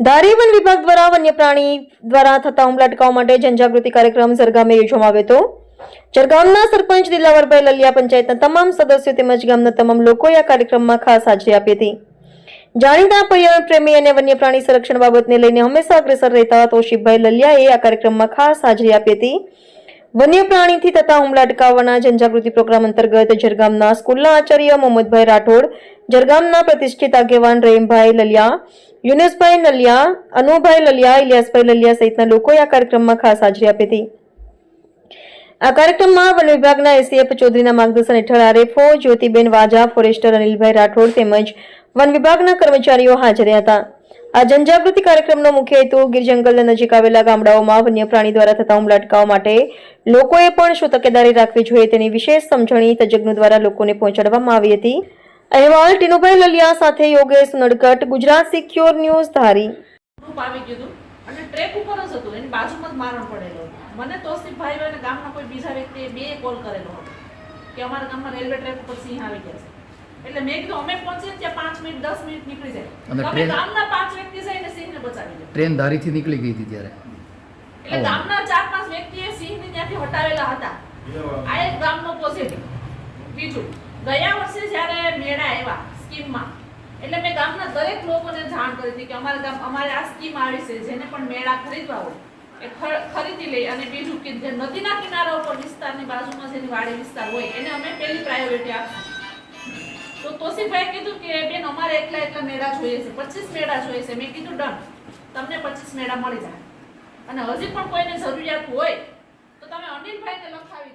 ધારી one વિભાગ દ્વારા વન્ય પ્રાણી દ્વારા થતા હુમલા અટકાવવા માટે જનજાગૃતિ કાર્યક્રમ સરગામે યોજવામાં આવ્યો હતો. જરગામના સરપંચ દિલાવરભાઈ લલિયા પંચાયતના તમામ સદસ્યો તેમજ ગામના તમામ લોકોએ આ કાર્યક્રમમાં ખાસ હાજરી આપી હતી. જાણીતા પર્યાવરણ પ્રેમી અને વન્ય પ્રાણી સંરક્ષણ બાબતને લઈને હંમેશા અગ્રેસર રહેતા તોશીફભાઈ લલિયાએ આ કાર્યક્રમમાં ખાસ હાજરી આપી હતી. વન્ય પ્રાણીથી થતા હુમલા અટકાવવાના જનજાગૃતિ પ્રોગ્રામ અંતર્ગત જરગામના સ્કૂલના આચાર્ય મોહમ્મદભાઈ રાઠોડ જરગામના પ્રતિષ્ઠિત આગેવાન રહીમભાઈ લલિયા યુનેશભાઈ નલિયા, અનુભાઈ લલિયા ઇલિયાસભાઈ લલિયા સહિતના લોકોએ આ કાર્યક્રમમાં ખાસ હાજરી આપી હતી. આ કાર્યક્રમમાં વન વિભાગના એસીએફ ચૌધરીના માર્ગદર્શન હેઠળ આરએફઓ, જ્યોતિબેન વાજા, ફોરેસ્ટર અનિલભાઈ રાઠોડ તેમજ વન વિભાગના કર્મચારીઓ હાજર હતા. આ જનજાગૃતિ કાર્યક્રમનો મુખ્ય હેતુ ગીર જંગલના નજીક આવેલા ગામડાઓમાં વન્ય પ્રાણી દ્વારા થતા હુમલા અટકાવવા માટે લોકોએ પણ શું તકેદારી રાખવી જોઈએ તેની વિશેષ સમજણી તજજ્ઞો દ્વારા લોકોને પહોંચાડવામાં આવી હતી. અહેવાલ ટીનુભાઈ લલિયા સાથે Yogesh Nadkat Gujarat secure news Dhari. Group આવી ગયું અને ટ્રેક ઉપર જ હતું. એની બાજુમાં જ મારણ પડેલો મને તોસીફભાઈ અને ગામના કોઈ બીજા વ્યક્તિએ બે કોલ કરેલો હતો કે અમારા ગામમાં રેલવે ટ્રેક ઉપર સિંહ આવી ગયા છે. એટલે મેં કીધું અમે પહોંચીએ ત્યાં પાંચ મિનિટ દસ મિનિટ નીકળી જાય. તમે ગામના પાંચ વ્યક્તિ જઈને સિંહને બચાવી લો ટ્રેન ધારીથી નીકળી ગઈ હતી ત્યારે. એટલે. ગામના ચાર પાંચ વ્યક્તિએ સિંહને ત્યાંથી હટાવેલા હતા. આ એક ગામનો પોઝિટિવ બીજું ગયા વર્ષે જ્યારે મેળા આવ્યા સ્કીમમાં, એટલે મેં ગામના દરેક લોકોને જાણ કરી હતી કે અમારા ગામ, અમારે આ સ્કીમ આવી છે, જેને પણ મેળા ખરીદવા હોય, એ ખરીદી લઈ અને બીજું કે જે નદીના કિનારા ઉપર વિસ્તારની બાજુમાં જેની વાડી વિસ્તાર હોય, એને અમે પહેલી પ્રાયોરિટી આપશું. તો તોસીફભાઈ કીધું કે, બેન, અમારે એટલા એટલા મેળા જોઈએ છે, પચીસ મેળા જોઈએ છે. મેં કીધું, ડન, તમને પચીસ મેળા મળી જાય. અને હજી પણ કોઈને જરૂરિયાત હોય, તો તમે અનિલભાઈને લખાવી